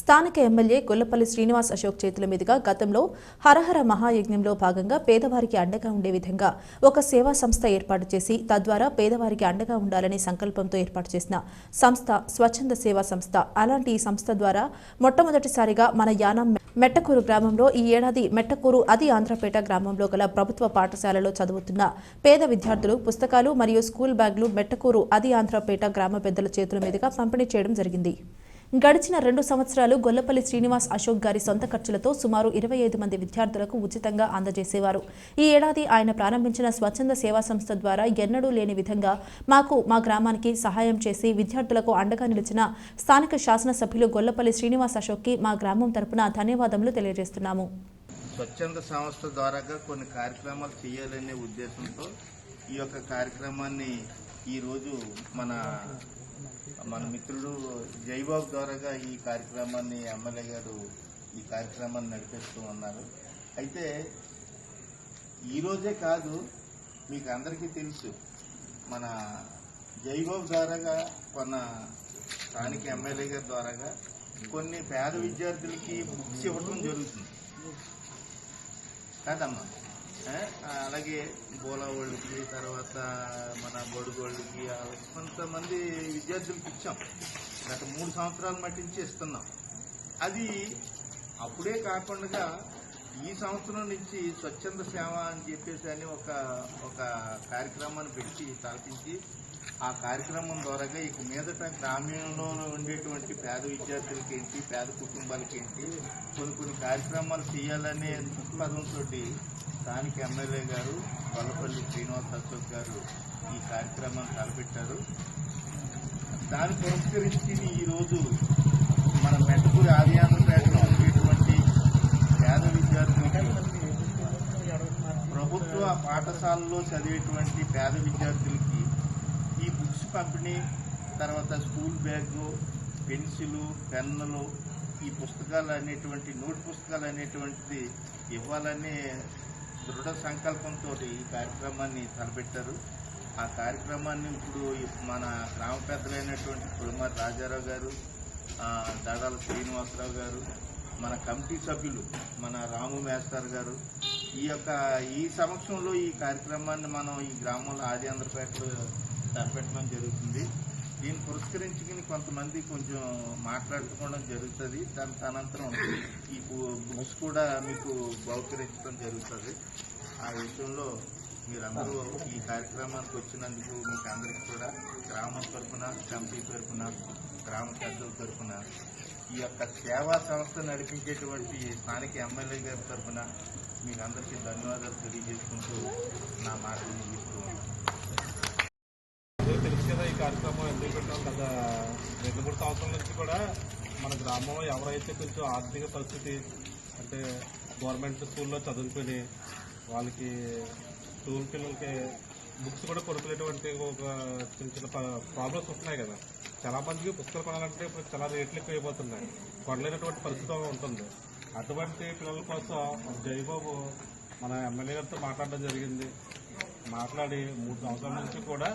స్థానిక ఎమ్మెల్యే గొల్లపల్లి శ్రీనివాస్ అశోక్ చేతుల మీదుగా గతంలో హరహర మహాయజ్ఞంలో భాగంగా పేదవారికి అండగా ఉండే విధంగా ఒక సేవా సంస్థ ఏర్పాటు చేసి తద్వారా పేదవారికి అండగా ఉండాలనే సంకల్పంతో ఏర్పాటు చేసిన సంస్థ స్వచ్ఛంద సేవా సంస్థ. అలాంటి ఈ సంస్థ ద్వారా మొట్టమొదటిసారిగా మన యానం మెట్టకూరు గ్రామంలో ఈ ఏడాది మెట్టకూరు అది ఆంధ్రపేట గ్రామంలో గల ప్రభుత్వ పాఠశాలలో చదువుతున్న పేద విద్యార్థులు పుస్తకాలు మరియు స్కూల్ బ్యాగులు మెట్టకూరు అది ఆంధ్రపేట గ్రామ పెద్దల చేతుల మీదుగా పంపిణీ చేయడం జరిగింది. గడిచిన రెండు సంవత్సరాలు గొల్లపల్లి శ్రీనివాస్ అశోక్ గారి సొంత ఖర్చులతో సుమారు ఇరవై ఐదు మంది విద్యార్థులకు ఉచితంగా అందజేసేవారు. ఈ ఏడాది ఆయన ప్రారంభించిన స్వచ్ఛంద సేవా సంస్థ ద్వారా ఎన్నడూ లేని విధంగా మాకు మా గ్రామానికి సహాయం చేసి విద్యార్థులకు అండగా నిలిచిన స్థానిక శాసనసభ్యులు గొల్లపల్లి శ్రీనివాస్ అశోక్కి మా గ్రామం తరపున ధన్యవాదములు తెలియజేస్తున్నాము. స్వచ్ఛంద సంస్థ ద్వారాగా కొన్ని కార్యక్రమాలు చేయాలనే ఉద్దేశంతో ఈ యొక్క కార్యక్రమాన్ని ఈరోజు మన మన మిత్రుడు జైబాబు ద్వారాగా ఈ కార్యక్రమాన్ని ఎమ్మెల్యే గారు ఈ కార్యక్రమాన్ని నడిపిస్తూ ఉన్నారు. అయితే ఈరోజే కాదు మీకు అందరికీ తెలుసు మన జైబాబు ద్వారాగా కొన్న స్థానిక ఎమ్మెల్యే గారి ద్వారాగా కొన్ని పేద విద్యార్థులకి బుక్స్ ఇవ్వడం జరుగుతుంది. కాదమ్మా? అలాగే బోలా వాళ్ళకి తర్వాత మన బడుగోళ్ళకి కొంతమంది విద్యార్థులకు ఇచ్చాం. గత మూడు సంవత్సరాల మట్టించి ఇస్తున్నాం. అది అప్పుడే కాకుండా ఈ సంవత్సరం నుంచి స్వచ్ఛంద సేవ అని చెప్పేసి అని ఒక ఒక కార్యక్రమాన్ని పెట్టి తలపించి ఆ కార్యక్రమం ద్వారాగా ఇక మీదట గ్రామీణంలో ఉండేటువంటి పేద విద్యార్థులకి ఏంటి పేద కుటుంబాలకి ఏంటి కొన్ని కొన్ని కార్యక్రమాలు చేయాలనే దృక్పథంతో స్థానిక ఎమ్మెల్యే గారు వల్లపల్లి శ్రీనివాస్ అశోక్ గారు ఈ కార్యక్రమాన్ని తలపెట్టారు. దాన్ని పురస్కరించి ఈరోజు మన మెట్టకూరి ఆదియాంధ్రపేటలో ఉండేటువంటి పేద విద్యార్థులకి ప్రభుత్వ పాఠశాలలో చదివేటువంటి పేద విద్యార్థులకి ఈ బుక్స్ పంపిణీ తర్వాత స్కూల్ బ్యాగు పెన్సిలు పెన్నులు ఈ పుస్తకాలు అనేటువంటి నోట్ పుస్తకాలు అనేటువంటిది ఇవ్వాలనే దృఢ సంకల్పంతో ఈ కార్యక్రమాన్ని తలపెట్టారు. ఆ కార్యక్రమాన్ని ఇప్పుడు మన గ్రామ పెద్దలైనటువంటి కురుమారి రాజారావు గారు దడాల శ్రీనివాసరావు గారు మన కమిటీ సభ్యులు మన రాము మేస్టర్ గారు ఈ యొక్క ఈ సమక్షంలో ఈ కార్యక్రమాన్ని మనం ఈ గ్రామంలో ఆది ఆంధ్రపేటలో తలపెట్టడం జరుగుతుంది. దీన్ని పురస్కరించుకుని కొంతమంది కొంచెం మాట్లాడుకోవడం జరుగుతుంది. దాని తనంతరం ఈ బుక్స్ కూడా మీకు బహుకరించడం జరుగుతుంది. ఆ విషయంలో మీరందరూ ఈ కార్యక్రమానికి వచ్చినందుకు మీకు అందరికీ కూడా గ్రామం తరఫున కమిటీ తరఫున గ్రామ పెద్దల తరఫున ఈ యొక్క సేవా సంస్థ నడిపించేటువంటి స్థానిక ఎమ్మెల్యే గారి తరఫున మీకు అందరికీ ధన్యవాదాలు తెలియజేసుకుంటూ నా మాటలు ముగిస్తూ ఉన్నాను అందరూ తెలుసు కదా ఈ కార్యక్రమం ఎందుకు పెట్టాం గత రెండు మూడు సంవత్సరాల నుంచి కూడా మన గ్రామంలో ఎవరైతే కొంచెం ఆర్థిక పరిస్థితి అంటే గవర్నమెంట్ స్కూల్లో చదువుకుని వాళ్ళకి స్కూల్ పిల్లలకి బుక్స్ కూడా కొనుక్కునేటువంటి ఒక చిన్న చిన్న ప్రాబ్లమ్స్ వస్తున్నాయి కదా. చాలా మందికి పుస్తకాలు కొనాలంటే ఇప్పుడు చాలా రేట్లు ఎక్కువ అయిపోతున్నాయి కొనలేనటువంటి పరిస్థితి ఉంటుంది. అటువంటి పిల్లల కోసం జయబాబు మన ఎమ్మెల్యే గారితో మాట్లాడడం జరిగింది. మాట్లాడి మూడు సంవత్సరాల నుంచి కూడా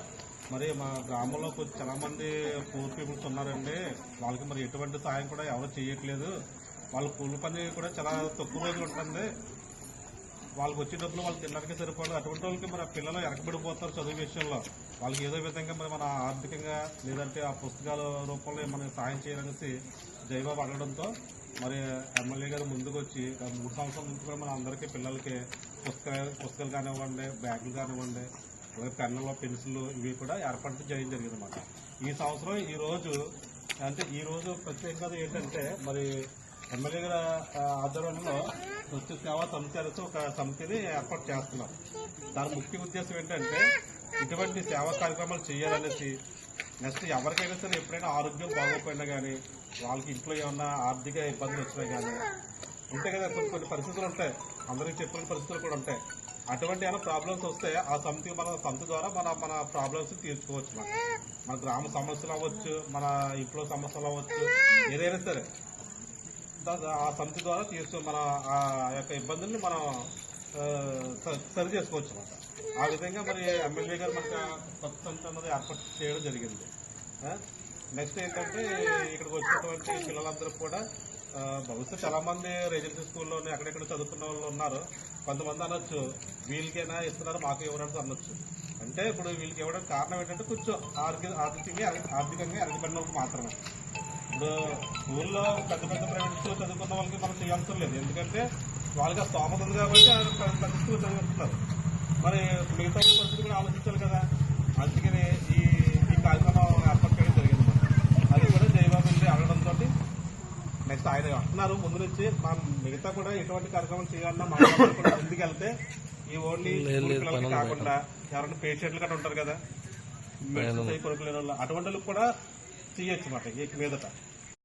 మరి మా గ్రామంలో చాలా మంది పూర్ పీపుల్స్ ఉన్నారండి. వాళ్ళకి మరి ఎటువంటి సాయం కూడా ఎవరు చేయట్లేదు. వాళ్ళ కూలి పని కూడా చాలా తక్కువ రోజులు ఉంటుంది. వాళ్ళకి వచ్చే డబ్బులు వాళ్ళకి తినడానికి సరిపోదు. అటువంటి వాళ్ళకి మరి పిల్లలు వెనకబడిపోతారు చదువు విషయంలో. వాళ్ళకి ఏదో విధంగా మరి మన ఆర్థికంగా లేదంటే ఆ పుస్తకాల రూపంలో మనం సాయం చేయాలనేసి జయబాబు అడగడంతో మరి ఎమ్మెల్యే గారు ముందుకు వచ్చి మూడు సంవత్సరాల నుంచి కూడా మన అందరికీ పిల్లలకి పుస్తకాలు పుస్తకాలు కానివ్వండి బ్యాగులు కానివ్వండి పెన్నులు పెన్సిల్ ఇవి కూడా ఏర్పాటు చేయడం జరిగింది అన్నమాట ఈ సంవత్సరం ఈ రోజు అంటే ఈ రోజు ప్రత్యేకత ఏంటంటే మరి ఎమ్మెల్యే గారి ఆధ్వర్యంలో స్వచ్ఛ సేవా సమితి ఒక సమితిని ఏర్పాటు చేస్తున్నాం దాని ముఖ్య ఉద్దేశం ఏంటంటే ఇటువంటి సేవా కార్యక్రమాలు చేయాలనేసి నెక్స్ట్ ఎవరికైనా సరే ఎప్పుడైనా ఆరోగ్యం బాగోకపోయినా కానీ వాళ్ళకి ఇంట్లో ఏమన్నా ఆర్థిక ఇబ్బందులు వచ్చినా కానీ ఉంటాయి కదా కొన్ని కొన్ని పరిస్థితులు ఉంటాయి. అందరికీ చెప్పిన పరిస్థితులు కూడా ఉంటాయి. అటువంటి ఏమైనా ప్రాబ్లమ్స్ వస్తే ఆ సమితి మన సమితి ద్వారా మన మన ప్రాబ్లమ్స్ తీర్చుకోవచ్చు మన మన గ్రామ సమస్యలు అవ్వచ్చు మన ఇంట్లో సమస్యలు అవ్వచ్చు ఏదైనా సరే. ఆ సమితి ద్వారా తీర్చు మన ఆ యొక్క ఇబ్బందుల్ని మనం సరి చేసుకోవచ్చు అనమాట ఆ విధంగా మరి ఎమ్మెల్యే గారు మనకు కొత్త సమితి అన్నది ఏర్పాటు చేయడం జరిగింది. నెక్స్ట్ ఏంటంటే ఇక్కడికి వచ్చినటువంటి పిల్లలందరూ కూడా బహుశా చాలా మంది రెసిడెన్సీ స్కూల్లో ఎక్కడెక్కడ చదువుకున్న వాళ్ళు ఉన్నారు. కొంతమంది అనొచ్చు వీళ్ళకైనా ఇస్తున్నారు మాకు ఇవ్వడానికి అనొచ్చు. అంటే ఇప్పుడు వీళ్ళకి ఇవ్వడానికి కారణం ఏంటంటే కొంచెం ఆర్థిక ఆర్థికంగా ఆర్థికంగా ఎరగబడిన వాళ్ళకి మాత్రమే. ఇప్పుడు స్కూల్లో పెద్ద పెద్ద ప్రైవేట్ స్కూల్ చదువుకున్న వాళ్ళకి మనం చేయాల్సిన లేదు. ఎందుకంటే వాళ్ళకి స్తోమత ఉంది కాబట్టి పెద్ద స్కూల్ చదివిస్తున్నారు మరి మిగతా వాళ్ళ పరిస్థితి కూడా ఆలోచించాలి కదా అందుకని ఈ ఈ కార్యక్రమం ఏర్పాటు చేయడం జరిగింది అది కూడా జయబాబు వెళ్ళి అడగడంతో నెక్స్ట్ అంటున్నారు ముందు నుంచి మా మిగతా కూడా ఎటువంటి కార్యక్రమం చేయాలన్నా మా కూడా ముందుకు వెళ్తే ఈ ఓన్లీ పిల్లలకి కాకుండా ఎవరైనా పేషెంట్లు కూడా ఉంటారు కదా. మెడిసిన్స్ అయి కొనుక్కునే వాళ్ళు అటువంటి కూడా చేయొచ్చు మాట మీదట.